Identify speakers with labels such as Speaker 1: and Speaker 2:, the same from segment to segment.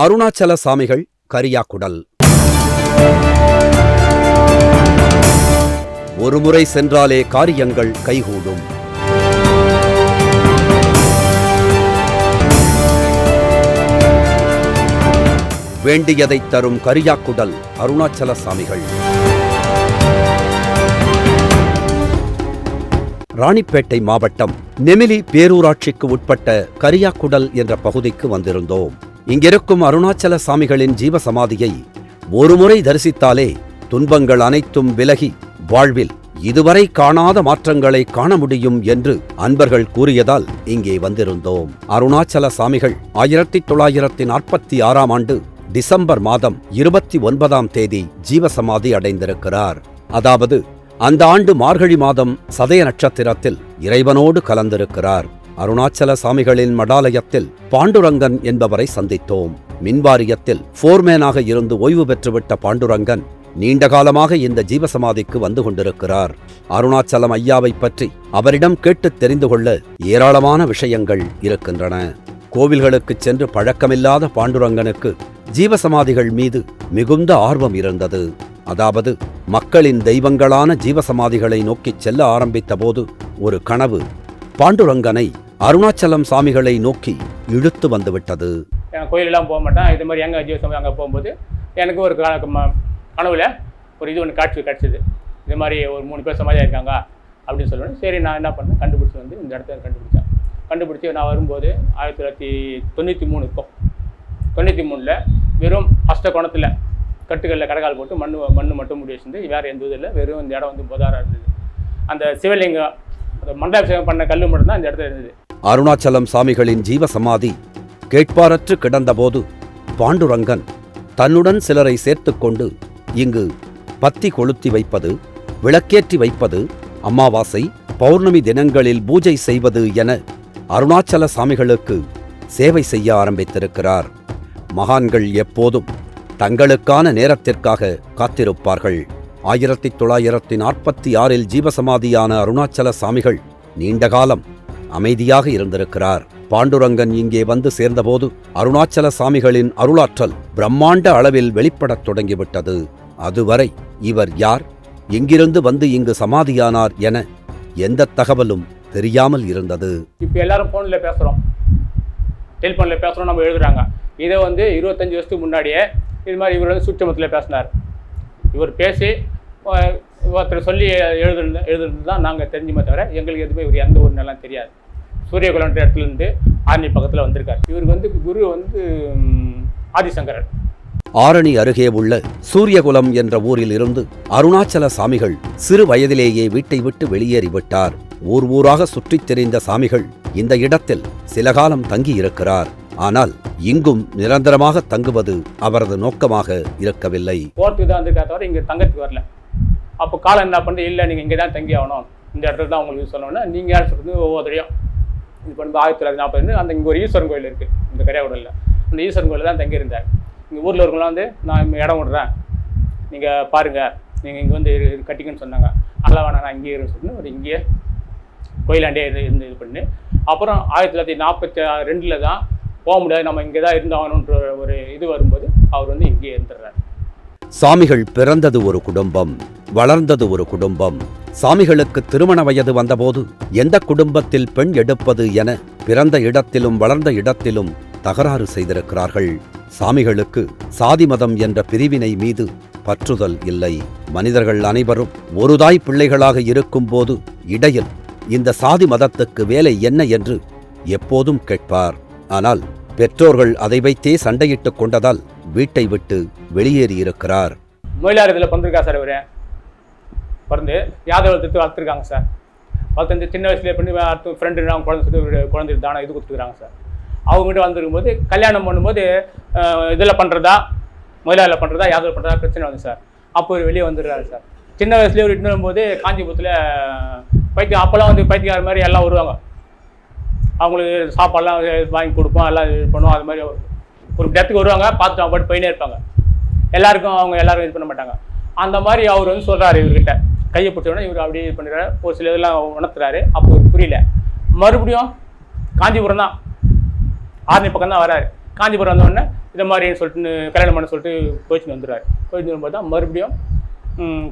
Speaker 1: அருணாச்சல சாமிகள் கரியாக்குடல். ஒருமுறை சென்றாலே காரியங்கள் கைகூடும். வேண்டியதைத் தரும் கரியாக்குடல் அருணாச்சல சாமிகள். ராணிப்பேட்டை மாவட்டம் நெமிலி பேரூராட்சிக்கு உட்பட்ட கரியாக்குடல் என்ற பகுதிக்கு வந்திருந்தோம். இங்கிருக்கும் அருணாச்சல சாமிகளின் ஜீவசமாதியை ஒருமுறை தரிசித்தாலே துன்பங்கள் அனைத்தும் விலகி வாழ்வில் இதுவரை காணாத மாற்றங்களை காண முடியும் என்று அன்பர்கள் கூறியதால் இங்கே வந்திருந்தோம். அருணாச்சல சாமிகள் ஆயிரத்தி தொள்ளாயிரத்தி நாற்பத்தி ஆறாம் ஆண்டு டிசம்பர் மாதம் இருபத்தி ஒன்பதாம் தேதி ஜீவசமாதி அடைந்திருக்கிறார். அதாவது அந்த ஆண்டு மார்கழி மாதம் சதய நட்சத்திரத்தில் இறைவனோடு கலந்திருக்கிறார். அருணாச்சல சாமிகளின் மடாலயத்தில் பாண்டுரங்கன் என்பவரை சந்தித்தோம். மின்வாரியத்தில் போர்மேனாக இருந்து ஓய்வு பெற்றுவிட்ட பாண்டுரங்கன் நீண்ட காலமாக இந்த ஜீவசமாதிக்கு வந்து கொண்டிருக்கிறார். அருணாச்சலம் ஐயாவை பற்றி அவரிடம் கேட்டு தெரிந்து கொள்ள ஏராளமான விஷயங்கள் இருக்கின்றன. கோவில்களுக்குச் சென்று பழக்கமில்லாத பாண்டுரங்கனுக்கு ஜீவசமாதிகள் மீது மிகுந்த ஆர்வம் இருந்தது. அதாவது மக்களின் தெய்வங்களான ஜீவசமாதிகளை நோக்கிச் செல்ல ஆரம்பித்தபோது ஒரு கனவு பாண்டுரங்கனை அருணாச்சலம் சாமிகளை நோக்கி இழுத்து வந்துவிட்டது.
Speaker 2: கோயிலெல்லாம் போக மாட்டேன். இது மாதிரி எங்கே ஜீவசம் அங்கே போகும்போது எனக்கு ஒரு க- ம- கனவுல ஒரு இது ஒன்று காட்சி கிடச்சிது. இது மாதிரி ஒரு மூணு பேர் சமாதியாக இருக்காங்க அப்படின்னு சொல்லணும் சரி நான் என்ன பண்ணேன்? கண்டுபிடிச்சி வந்து இந்த இடத்த கண்டுபிடிச்சேன். கண்டுபிடிச்சி நான் வரும்போது ஆயிரத்தி தொள்ளாயிரத்தி தொண்ணூற்றி மூணு இருக்கும். தொண்ணூற்றி மூணில் வெறும் அஷ்ட கோணத்தில் கட்டுகளில் கடகால் போட்டு மண் மண் மட்டும் முடி வச்சிருந்து வேறு எந்த இதில் வெறும் இந்த இடம் வந்து புதாராக இருந்தது. அந்த சிவலிங்கம் அந்த பண்ண கல் மட்டும்தான் இந்த இடத்துல இருந்தது.
Speaker 1: அருணாச்சலம் சாமிகளின் ஜீவசமாதி கேட்பாரற்று கிடந்தபோது பாண்டுரங்கன் தன்னுடன் சிலரை சேர்த்துக்கொண்டு இங்கு பத்தி கொளுத்தி வைப்பது விளக்கேற்றி வைப்பது அமாவாசை பௌர்ணமி தினங்களில் பூஜை செய்வது என அருணாச்சல சாமிகளுக்கு சேவை செய்ய ஆரம்பித்திருக்கிறார். மகான்கள் எப்போதும் தங்களுக்கான நேரத்திற்காக காத்திருப்பார்கள். ஆயிரத்தி தொள்ளாயிரத்தி நாற்பத்தி ஆறில் ஜீவசமாதியான அருணாச்சல சாமிகள் நீண்ட காலம் அமைதியாக இருந்திருக்கிறார். பாண்டுரங்கன் இங்கே வந்து சேர்ந்தபோது அருணாச்சல சாமிகளின் அருளாற்றல் பிரம்மாண்ட அளவில் வெளிப்படத் தொடங்கிவிட்டது. அதுவரை இவர் யார்? எங்கிருந்து வந்து இங்கு சமாதியானார் என எந்த தகவலும் தெரியாமல் இருந்தது.
Speaker 2: இப்போ எல்லாரும் ஃபோனில் பேசுகிறோம் டெலிஃபோனில் பேசுகிறோம் நம்ம எழுதுறாங்க. இதை வந்து இருபத்தஞ்சி வருஷத்துக்கு முன்னாடியே இது மாதிரி இவர் வந்து சுற்றமத்தில் பேசினார். இவர் பேசி ஒருத்தர் சொல்லி எழுதுனது எழுதுனது தான் நாங்கள் தெரிஞ்சுமே தவிர எங்களுக்கு எதுவுமே இவர் எந்த ஒரு நிலம் தெரியாது. சூரியகுலன்ற இடத்துலேருந்து ஆரணி பக்கத்தில் வந்திருக்கார். இவருக்கு வந்து குரு வந்து ஆதிசங்கரன் ஆதிசங்கரர்.
Speaker 1: ஆரணி அருகே உள்ள சூரியகுலம் என்ற ஊரில் இருந்து அருணாச்சல சாமிகள் சிறு வயதிலேயே வீட்டை விட்டு வெளியேறிவிட்டார். ஊர் ஊராக சுற்றித் திரிந்த சாமிகள் இந்த இடத்தில் சில காலம் தங்கியிருக்கிறார். ஆனால் இங்கும் நிரந்தரமாக தங்குவது அவரது நோக்கமாக இருக்கவில்லை.
Speaker 2: போர்த்துக்கு தான் வந்திருக்கா தவிர இங்கே தங்கறதுக்கு வரல. அப்போ காலம் என்ன பண்ணுறது இல்லை நீங்கள் இங்கே தான் தங்கி ஆகணும். இந்த இடத்துல தான் உங்களுக்கு சொல்லணும்னா நீங்கள் யார் சொல்கிறது ஒவ்வொருத்தரையும். இது பண்ணி ஆயிரத்தி தொள்ளாயிரத்தி நாற்பது அந்த இங்கே ஒரு ஈஸ்வரன் கோயில் இருக்குது இந்த கரியாகுடலில் அந்த ஈஸ்வரன் கோயிலில் தான் தங்கியிருந்தார். இங்கே ஊரில் இருக்கவங்களாம் வந்து நான் இடம் விடுறேன். நீங்கள் பாருங்கள் நீங்கள் இங்கே வந்து கட்டிக்கன்னு சொன்னாங்க. நல்லா வேணாம் நான் இங்கேயே இருன்னு சொல்லி ஒரு இங்கேயே கோயிலாண்டே இருந்து இருந்து இது பண்ணி. அப்புறம் ஆயிரத்தி தொள்ளாயிரத்தி நாற்பத்தி ரெண்டில் தான் போக முடியாது. நம்ம இங்கே தான் இருந்தாகணுன்ற ஒரு இது வரும்போது அவர் வந்து இங்கேயே இருந்துடுறாரு.
Speaker 1: சாமிகள் பிறந்தது ஒரு குடும்பம் வளர்ந்தது ஒரு குடும்பம். சாமிகளுக்கு திருமண வயது வந்தபோது எந்த குடும்பத்தில் பெண் எடுப்பது என பிறந்த இடத்திலும் வளர்ந்த இடத்திலும் தகராறு செய்திருக்கிறார்கள். சாமிகளுக்கு சாதி மதம் என்ற பிரிவினை மீது பற்றுதல் இல்லை. மனிதர்கள் அனைவரும் ஒருதாய் பிள்ளைகளாக இருக்கும்போது இடையில் இந்த சாதி மதத்துக்கு வேலை என்ன என்று எப்போதும் கேட்பார். ஆனால் பெற்றோர்கள் அதை வைத்தே சண்டையிட்டுக் கொண்டதால் வீட்டை விட்டு வெளியேறியிருக்கிறார்.
Speaker 2: மொயிலார் பிறந்திருக்கா சார் இவர்? பிறந்து யாதவ எடுத்து வளர்த்துருக்காங்க சார். வளர்த்து சின்ன வயசுலேயே பண்ணி அடுத்து ஃப்ரெண்டு நான் குழந்தை சொல்லி குழந்தை தானம் இது கொடுத்துருக்காங்க சார். அவங்ககிட்ட வந்திருக்கும்போது கல்யாணம் பண்ணும்போது இதில் பண்ணுறதா மொயிலாரில் பண்ணுறதா யாதவ பண்ணுறதா பிரச்சனை வந்து சார். அப்போ வெளியே வந்துடுறாரு சார். சின்ன வயசுலேயே ஒரு இட்டு வரும்போது காஞ்சிபுரத்தில் பைத்தியம் அப்போல்லாம் வந்து பைத்தியக்கார மாதிரி எல்லாம் வருவாங்க. அவங்களுக்கு சாப்பாடெல்லாம் வாங்கி கொடுப்போம் எல்லாம் இது பண்ணுவோம் அது மாதிரி ஒரு டெத்துக்கு வருவாங்க பார்த்துட்டு அவங்க பாட்டு போயினே இருப்பாங்க. எல்லாருக்கும் அவங்க எல்லாரும் இது பண்ண மாட்டாங்க. அந்த மாதிரி அவர் வந்து சொல்கிறாரு இவர்கிட்ட. கையை பிடிச்சோடனே இவர் அப்படியே இது பண்ணுறாரு ஒரு சில இதெல்லாம் உணர்த்துறாரு. அப்போ புரியல. மறுபடியும் காஞ்சிபுரம் தான். ஆர்மி பக்கம் தான் வராரு. காஞ்சிபுரம் வந்தோடனே இதை மாதிரின்னு சொல்லிட்டு கல்யாணம் பண்ண சொல்லிட்டு கோச்சின்னு வந்துடுறாரு. கோச்சின்னு வரும்போது தான் மறுபடியும்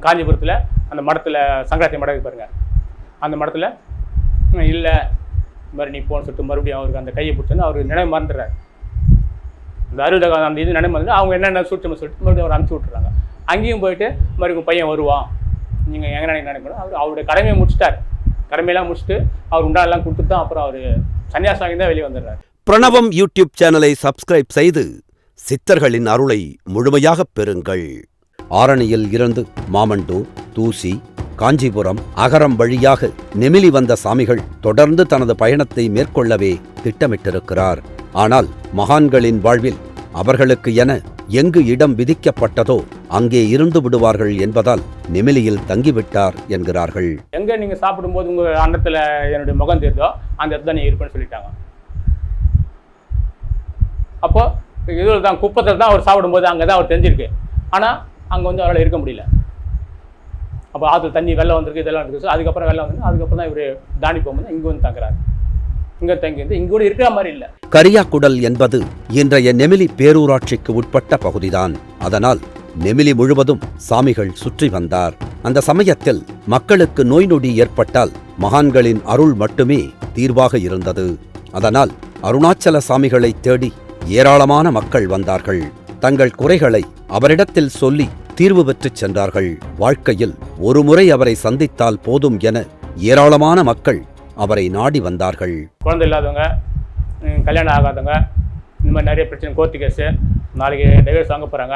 Speaker 2: காஞ்சிபுரத்தில் அந்த மடத்தில் சங்கராத்தி மடம் பாருங்கள் அந்த மடத்தில் இல்லை. மாதிரி நீ போன்னு சொல்லிட்டு மறுபடியும் அவருக்கு அந்த கையை பிடிச்சோன்னு அவர் நினைவு மறந்துடுறாரு. இந்த அறுபது அந்த இது நினைவு மறந்து அவங்க என்னென்ன சூட்சமாக சொல்லிட்டு மறுபடியும் அவர் அனுப்பிச்சி விட்டுறாங்க. அங்கேயும் போயிட்டு மறுபடியும் பையன் வருவான் நீங்கள் எங்கே நினைக்கணும் அவர் அவருடைய கடமையை முடிச்சிட்டார். கடமையெல்லாம் முடிச்சுட்டு அவர் உண்டாலெல்லாம் கொடுத்துட்டு தான் அப்புறம் அவர் சன்னியாசாகி தான் வெளியே வந்துடுறாரு.
Speaker 1: பிரணவம் யூடியூப் சேனலை சப்ஸ்கிரைப் செய்து சித்தர்களின் அருளை முழுமையாகப் பெறுங்கள். ஆரணியில் இருந்து மாமண்டூர் தூசி காஞ்சிபுரம் அகரம் வழியாக நெமிலி வந்த சாமிகள் தொடர்ந்து தனது பயணத்தை மேற்கொள்ளவே திட்டமிட்டிருக்கிறார். ஆனால் மகான்களின் வாழ்வில் அவர்களுக்கு என எங்கு இடம் விதிக்கப்பட்டதோ அங்கே இருந்து விடுவார்கள் என்பதால் நெமிலியில் தங்கிவிட்டார் என்கிறார்கள்.
Speaker 2: எங்கே நீங்கள் சாப்பிடும்போது உங்கள் அன்னத்துல என்னுடைய முகம் தெரியுதோ அந்த இடத்துல நீ இருப்பேன்னு சொல்லிட்டாங்க. அப்போ இதில் தான் குப்பத்தில் தான் அவர் சாப்பிடும்போது அங்கே தான் அவர் தெரிஞ்சிருக்கு. ஆனால் அங்கே வந்து அவரால் இருக்க முடியல. அப்போ ஆற்றுல தண்ணி வெள்ளம் வந்திருக்கு இதெல்லாம் இருக்குது ஸோ அதுக்கப்புறம் வெள்ளம் வந்து அதுக்கப்புறம் தான் இவர் தாண்டி போகும்போது இங்கே வந்து தங்குறாரு. இங்கே தங்கி வந்து இங்கே கூட இருக்கிற மாதிரி இல்லை.
Speaker 1: கரியாக்குடல் என்பது இன்றைய நெமிலி பேரூராட்சிக்கு உட்பட்ட பகுதிதான். அதனால் நெமிலி முழுவதும் சாமிகள் சுற்றி வந்தார். அந்த சமயத்தில் மக்களுக்கு நோய் நொடி ஏற்பட்டால் மகான்களின் அருள் மட்டுமே தீர்வாக இருந்தது. அதனால் அருணாச்சல சாமிகளை தேடி ஏராளமான மக்கள் வந்தார்கள். தங்கள் குறைகளை அவரிடத்தில் சொல்லி தீர்வு பெற்றுச் சென்றார்கள். வாழ்க்கையில் ஒருமுறை அவரை சந்தித்தால் போதும் என ஏராளமான மக்கள் அவரை நாடி வந்தார்கள்.
Speaker 2: குழந்தை இல்லாதவங்க கல்யாணம் ஆகாதவங்க இந்த மாதிரி நிறைய பிரச்சனை கோர்ட்டு கேஸு நாளைக்கு டைவர்ஸ் வாங்க போகிறாங்க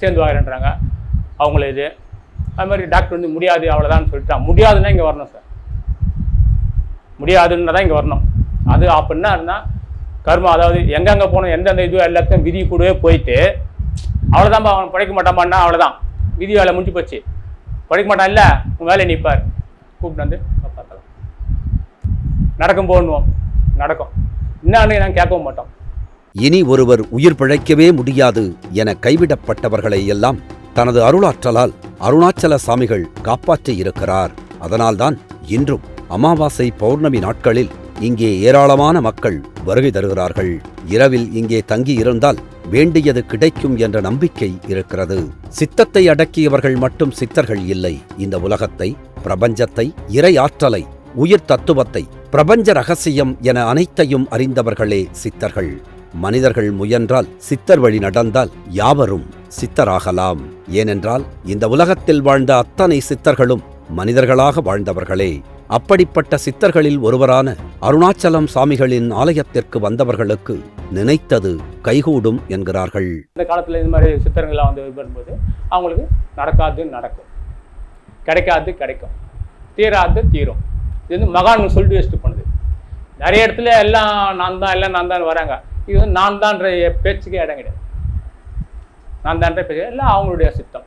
Speaker 2: சேர்ந்து வாங்குறேன்றாங்க அவங்கள இது அது மாதிரி டாக்டர் வந்து முடியாது அவ்வளோதான் சொல்லிட்டு முடியாதுன்னா இங்கே வரணும் சார் முடியாதுன்னா தான் இங்கே வரணும். அது அப்படின்னா இருந்தால் கர்மம் அதாவது எங்கெங்கே போகணும் எந்தெந்த இது எல்லாத்தையும் விதி கூடவே போயிட்டு அவ்வளோதான்ப்பா அவன் படைக்க மாட்டான்பான்னா அவ்வளோதான் விதி வேலை முடிஞ்சு போச்சு. படைக்க மாட்டான் இல்லை உன் வேலையை நிற்பார் கூப்பிட்டு வந்து காப்பாற்றலாம் நடக்கும் போடணும் நடக்கும். என்னன்னு நான் கேட்கவும் மாட்டோம்.
Speaker 1: இனி ஒருவர் உயிர் பிழைக்கவே முடியாது என கைவிடப்பட்டவர்களை எல்லாம் தனது அருளாற்றலால் அருணாச்சல சாமிகள் காப்பாற்றி இருக்கிறார். அதனால்தான் இன்றும் அமாவாசை பௌர்ணமி நாட்களில் இங்கே ஏராளமான மக்கள் வருகை தருகிறார்கள். இரவில் இங்கே தங்கி இருந்தால் வேண்டியது கிடைக்கும் என்ற நம்பிக்கை இருக்கிறது. சித்தத்தை அடக்கியவர்கள் மட்டும் சித்தர்கள் இல்லை. இந்த உலகத்தை பிரபஞ்சத்தை இறை ஆற்றலை உயிர் தத்துவத்தை பிரபஞ்ச ரகசியம் என அனைத்தையும் அறிந்தவர்களே சித்தர்கள். மனிதர்கள் முயன்றால் சித்தர் வழி நடந்தால் யாவரும் சித்தராகலாம். ஏனென்றால் இந்த உலகத்தில் வாழ்ந்த அத்தனை சித்தர்களும் மனிதர்களாக வாழ்ந்தவர்களே. அப்படிப்பட்ட சித்தர்களில் ஒருவரான அருணாச்சலம் சாமிகளின் ஆலயத்திற்கு வந்தவர்களுக்கு நினைத்தது கைகூடும் என்கிறார்கள்.
Speaker 2: இந்த காலத்தில் இந்த மாதிரி சித்தர்கள்லாம் வந்து வரும்போது அவங்களுக்கு நடக்காது நடக்கும். கிடைக்காது கிடைக்கும். தீராது தீரும். இது வந்து மகான் சொல்லிட்டு வச்சுட்டு பண்ணுது நிறைய இடத்துல எல்லாம் நான் தான் எல்லாம் நான் தான் வராங்க. இது வந்து நான் தான்ற பேச்சுக்கே இடம் கிடையாது. நான் தான்ற பேச்சு எல்லாம் அவங்களுடைய சித்தம்.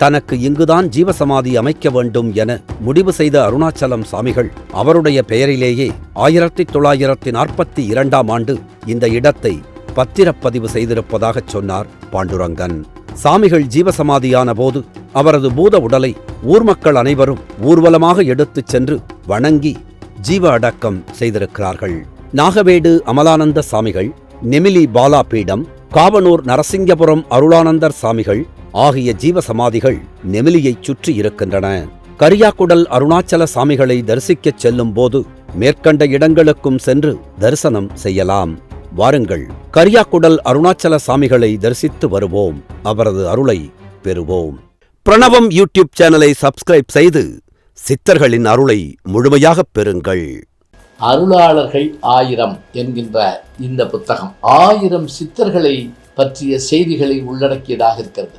Speaker 1: தனக்கு இங்குதான் ஜீவசமாதி அமைக்க வேண்டும் என முடிவு செய்த அருணாச்சலம் சாமிகள் அவருடைய பெயரிலேயே ஆயிரத்தி தொள்ளாயிரத்தி நாற்பத்தி இரண்டாம் ஆண்டு இந்த இடத்தை பத்திரப்பதிவு செய்திருப்பதாகச் சொன்னார் பாண்டுரங்கன். சாமிகள் ஜீவசமாதியான போது அவரது பூத உடலை ஊர் மக்கள் அனைவரும் ஊர்வலமாக எடுத்துச் சென்று வணங்கி ஜீவ அடக்கம் செய்திருக்கிறார்கள். நாகவேடு அமலானந்த சாமிகள் நெமிலி பாலா பீடம் காவனூர் நரசிங்கபுரம் அருளானந்தர் சாமிகள் ஆகிய ஜீவசமாதிகள் நெமிலியைச் சுற்றி இருக்கின்றன. கரியாக்குடல் அருணாச்சல சாமிகளை தரிசிக்கச் செல்லும் போது மேற்கண்ட இடங்களுக்கும் சென்று தரிசனம் செய்யலாம். வாருங்கள் கரியாக்குடல் அருணாச்சல சாமிகளை தரிசித்து வருவோம். அவரது அருளை பெறுவோம். பிரணவம் யூடியூப் சேனலை சப்ஸ்கிரைப் செய்து சித்தர்களின் அருளை முழுமையாகப் பெறுங்கள்.
Speaker 3: அருளாளர்கள் ஆயிரம் என்கின்ற இந்த புத்தகம் ஆயிரம் சித்தர்களை பற்றிய செய்திகளை உள்ளடக்கியதாக இருக்கிறது.